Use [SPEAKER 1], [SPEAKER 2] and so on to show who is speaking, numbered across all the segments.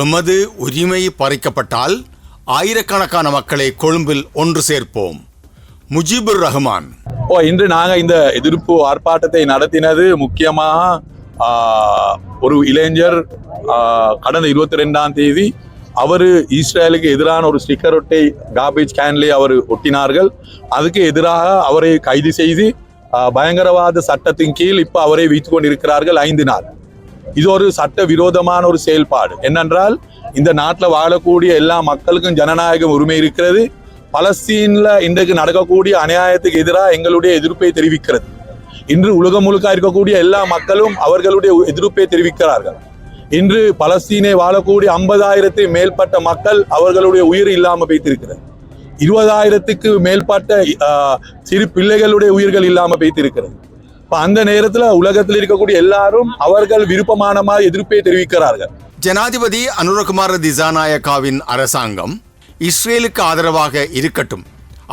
[SPEAKER 1] எமது உரிமை பறிக்கப்பட்டால் ஆயிரக்கணக்கான மக்களை கொழும்பில் ஒன்று சேர்ப்போம். முஜிபுர் ரஹ்மான்.
[SPEAKER 2] ஓ இன்று நாங்கள் இந்த எதிர்ப்பு ஆர்ப்பாட்டத்தை நடத்தினது முக்கியமாக ஒரு இளைஞர் கடந்த இருபத்தி ரெண்டாம் தேதி அவர் இஸ்ரேலுக்கு எதிரான ஒரு ஸ்டிக்கர் ஒட்டை காபேஜ் கேன்லே அவர் ஒட்டினார்கள். அதுக்கு எதிராக அவரை கைது செய்து பயங்கரவாத சட்டத்தின் கீழ் இப்போ அவரை வைத்து கொண்டிருக்கிறார்கள் ஐந்து நாள். இது ஒரு சட்ட விரோதமான ஒரு செயல்பாடு. என்னென்றால் இந்த நாட்டில் வாழக்கூடிய எல்லா மக்களுக்கும் ஜனநாயக உரிமை இருக்கிறது. பலஸ்தீனில் இன்றைக்கு நடக்கக்கூடிய அநியாயத்துக்கு எதிராக எங்களுடைய எதிர்ப்பை தெரிவிக்கிறது. இன்று உலகம் முழுக்க இருக்கக்கூடிய எல்லா மக்களும் அவர்களுடைய எதிர்ப்பை தெரிவிக்கிறார்கள். இன்று பலஸ்தீனை வாழக்கூடிய ஐம்பதாயிரத்தை மேற்பட்ட மக்கள் அவர்களுடைய உயிர் இல்லாமல் வைத்திருக்கிறது. இருபதாயிரத்துக்கு மேற்பட்ட ஆஹ், சிறு பிள்ளைகளுடைய உயிர்கள் இல்லாமல் வைத்திருக்கிறது. இப்போ அந்த நேரத்தில் உலகத்தில் இருக்கக்கூடிய எல்லாரும் அவர்கள் விருப்பமான மாதிரி எதிர்ப்பை தெரிவிக்கிறார்கள்.
[SPEAKER 1] ஜனாதிபதி அனுரகுமார திசாநாயக்காவின் அரசாங்கம் இஸ்ரேலுக்கு ஆதரவாக இருக்கட்டும்.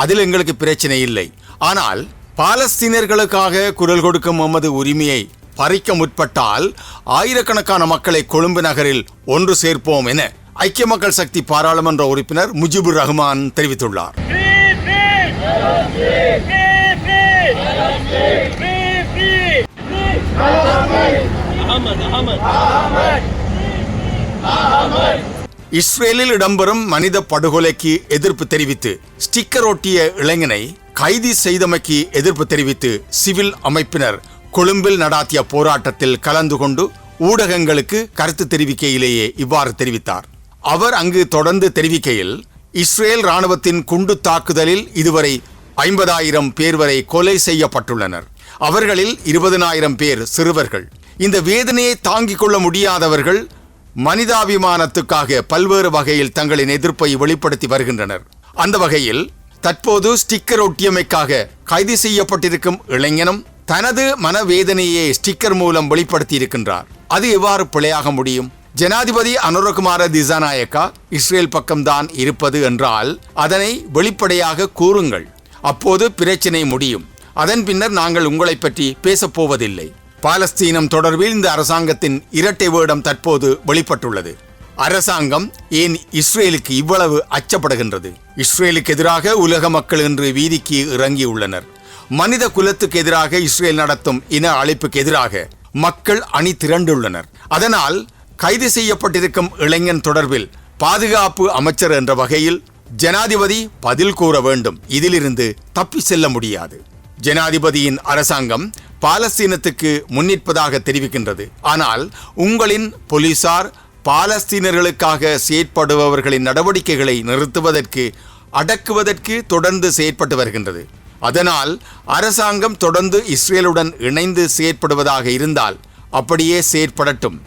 [SPEAKER 1] அதில் எங்களுக்கு பிரச்சனை இல்லை. ஆனால் பாலஸ்தீனர்களுக்காக குரல் கொடுக்கும் எமது உரிமையை பறிக்க முற்பட்டால் ஆயிரக்கணக்கான மக்களை கொழும்பு நகரில் ஒன்று சேர்ப்போம் என ஐக்கிய மக்கள் சக்தி பாராளுமன்ற உறுப்பினர் முஜிபுர் ரஹ்மான் தெரிவித்துள்ளார். இஸ்ரேலில் இடம்பெறும் மனித படுகொலைக்கு எதிர்ப்பு தெரிவித்து ஸ்டிக்கர் ஒட்டிய இளைஞனை கைது செய்தமைக்கு எதிர்ப்பு தெரிவித்து சிவில் அமைப்பினர் கொழும்பில் நடாத்திய போராட்டத்தில் கலந்து கொண்டு ஊடகங்களுக்கு கருத்து தெரிவிக்கையிலேயே இவ்வாறு தெரிவித்தார். அவர் அங்கு தொடர்ந்து தெரிவிக்கையில் இஸ்ரேல் ராணுவத்தின் குண்டு தாக்குதலில் இதுவரை ஐம்பதாயிரம் பேர் வரை கொலை செய்யப்பட்டுள்ளனர். அவர்களில் இருபதனாயிரம் பேர் சிறுவர்கள். இந்த வேதனையை தாங்கிக் கொள்ள முடியாதவர்கள் மனிதாபிமானத்துக்காக பல்வேறு வகையில் தங்களின் எதிர்ப்பை வெளிப்படுத்தி வருகின்றனர். அந்த வகையில் தற்போது ஸ்டிக்கர் ஒட்டியமைக்காக கைது செய்யப்பட்டிருக்கும் இளைஞனும் தனது மனவேதனையை ஸ்டிக்கர் மூலம் வெளிப்படுத்தி இருக்கின்றார் அது எவ்வாறு பிழையாக முடியும்? ஜனாதிபதி அனுரகுமார திசாநாயக்கா இஸ்ரேல் பக்கம்தான் இருப்பது என்றால் அதனை வெளிப்படையாக கூறுங்கள். அப்போது பிரச்சினை முடியும். அதன் பின்னர் நாங்கள் உங்களை பற்றி பேசப் போவதில்லை பாலஸ்தீனம் தொடர்பில் இந்த அரசாங்கத்தின் இரட்டை வேடம் தற்போது வெளிப்பட்டுள்ளது. அரசாங்கம் ஏன் இஸ்ரேலுக்கு இவ்வளவு அச்சப்படுகின்றது? இஸ்ரேலுக்கு எதிராக உலக மக்கள் இன்று வீதிக்கு இறங்கியுள்ளனர். மனித குலத்துக்கு எதிராக இஸ்ரேல் நடத்தும் இன அழைப்புக்கு எதிராக மக்கள் அணி திரண்டுள்ளனர் அதனால் கைது செய்யப்பட்டிருக்கும் இளைஞன் தொடர்பில் பாதுகாப்பு அமைச்சர் என்ற வகையில் ஜனாதிபதி பதில் கூற வேண்டும். இதிலிருந்து தப்பி செல்ல முடியாது. ஜனாதிபதியின் அரசாங்கம் பாலஸ்தீனத்துக்கு முன்னிற்பதாக தெரிவிக்கின்றது. ஆனால் உங்களின் போலீசார் பாலஸ்தீனர்களுக்காக செயற்படுபவர்களின் நடவடிக்கைகளை நிறுத்துவதற்கு அடக்குவதற்கு தொடர்ந்து செயற்பட்டு வருகின்றது. அதனால் அரசாங்கம் தொடர்ந்து இஸ்ரேலுடன் இணைந்து செயற்படுவதாக இருந்தால் அப்படியே செயற்படட்டும்.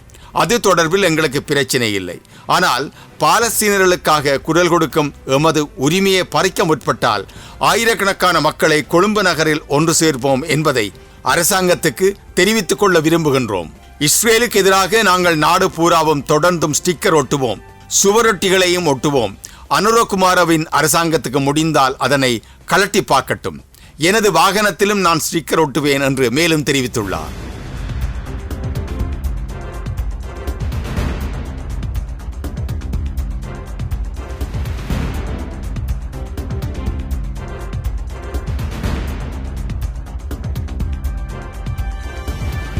[SPEAKER 1] அது தொடர்பில் எங்களுக்கு பிரச்சனை இல்லை. ஆனால் பாலஸ்தீனர்களுக்காக குரல் கொடுக்கும் எமது உரிமையை பறிக்க முற்பட்டால் ஆயிரக்கணக்கான மக்களை கொழும்பு நகரில் ஒன்று சேர்ப்போம் என்பதை அரசாங்கத்துக்கு தெரிவித்துக் கொள்ள விரும்புகின்றோம். இஸ்ரேலுக்கு எதிராக நாங்கள் நாடு பூராவும் தொடர்ந்தும் ஸ்டிக்கர் ஒட்டுவோம். சுவரொட்டிகளையும் ஒட்டுவோம். அனுரகுமாரவின் அரசாங்கத்துக்கு முடிந்தால் அதனை கலட்டி பார்க்கட்டும். எனது வாகனத்திலும் நான் ஸ்டிக்கர் ஒட்டுவேன் என்று மேலும் தெரிவித்துள்ளார்.